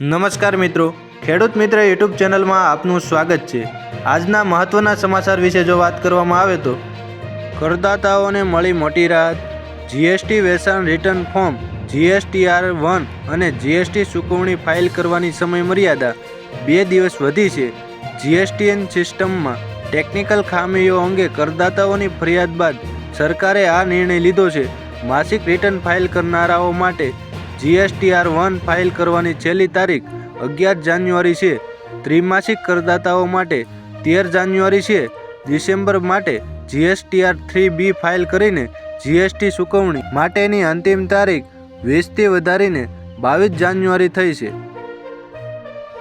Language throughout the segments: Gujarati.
નમસ્કાર મિત્રો. ખેડૂત મિત્ર યુટ્યુબ ચેનલમાં આપનું સ્વાગત છે. આજના મહત્ત્વના સમાચાર વિશે જો વાત કરવામાં આવે તો, કરદાતાઓને મળી મોટી રાહત, જીએસટી વેચાણ રિટર્ન ફોર્મ જીએસટીઆર વન અને જીએસટી ચૂકવણી ફાઇલ કરવાની સમય મર્યાદા બે દિવસ વધી છે. જીએસટીએન સિસ્ટમમાં ટેકનિકલ ખામીઓ અંગે કરદાતાઓની ફરિયાદ બાદ સરકારે આ નિર્ણય લીધો છે. માસિક રિટર્ન ફાઇલ કરનારાઓ માટે જીએસટીઆર વન ફાઇલ કરવાની છેલ્લી તારીખ અગિયાર જાન્યુઆરી છે. ત્રિમાસિક કરદાતાઓ માટે તેર જાન્યુઆરી છે. ડિસેમ્બર માટે જીએસટીઆર થ્રી બી ફાઇલ કરીને જીએસટી ચૂકવણી માટેની અંતિમ તારીખ વીસથી વધારીને બાવીસ જાન્યુઆરી થઈ છે.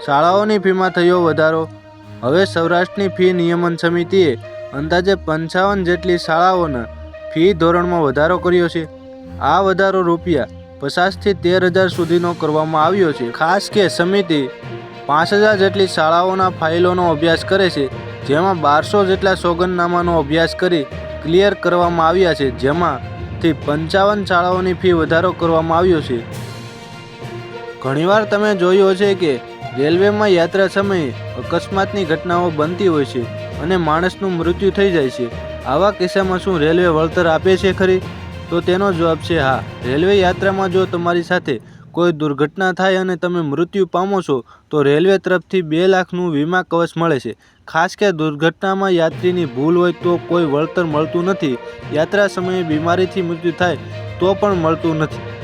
શાળાઓની ફીમાં થયો વધારો. હવે સૌરાષ્ટ્રની ફી નિયમન સમિતિએ અંદાજે પંચાવન જેટલી શાળાઓના ફી ધોરણમાં વધારો કર્યો છે. આ વધારો રૂપિયા પચાસથી તેર હજાર સુધીનો કરવામાં આવ્યો છે. ખાસ કે સમિતિ પાંચ હજાર જેટલી શાળાઓના ફાઇલોનો અભ્યાસ કરે છે, જેમાં બારસો જેટલા સોગંદનામાનો અભ્યાસ કરી ક્લિયર કરવામાં આવ્યા છે, જેમાંથી પંચાવન શાળાઓની ફી વધારો કરવામાં આવ્યો છે. ઘણીવાર તમે જોયું હશે કે રેલવેમાં યાત્રા સમયે અકસ્માતની ઘટનાઓ બનતી હોય છે અને માણસનું મૃત્યુ થઈ જાય છે. આવા કિસ્સામાં શું રેલવે વળતર આપે છે ખરી? તો તેનો જવાબ છે હા. રેલવે યાત્રામાં જો તમારી સાથે કોઈ દુર્ઘટના થાય અને તમે મૃત્યુ પામો છો, તો રેલવે તરફથી બે લાખનું વીમા કવચ મળે છે. ખાસ કે દુર્ઘટનામાં યાત્રીની ભૂલ હોય તો કોઈ વળતર મળતું નથી. યાત્રા સમયે બીમારીથી મૃત્યુ થાય તો પણ મળતું નથી.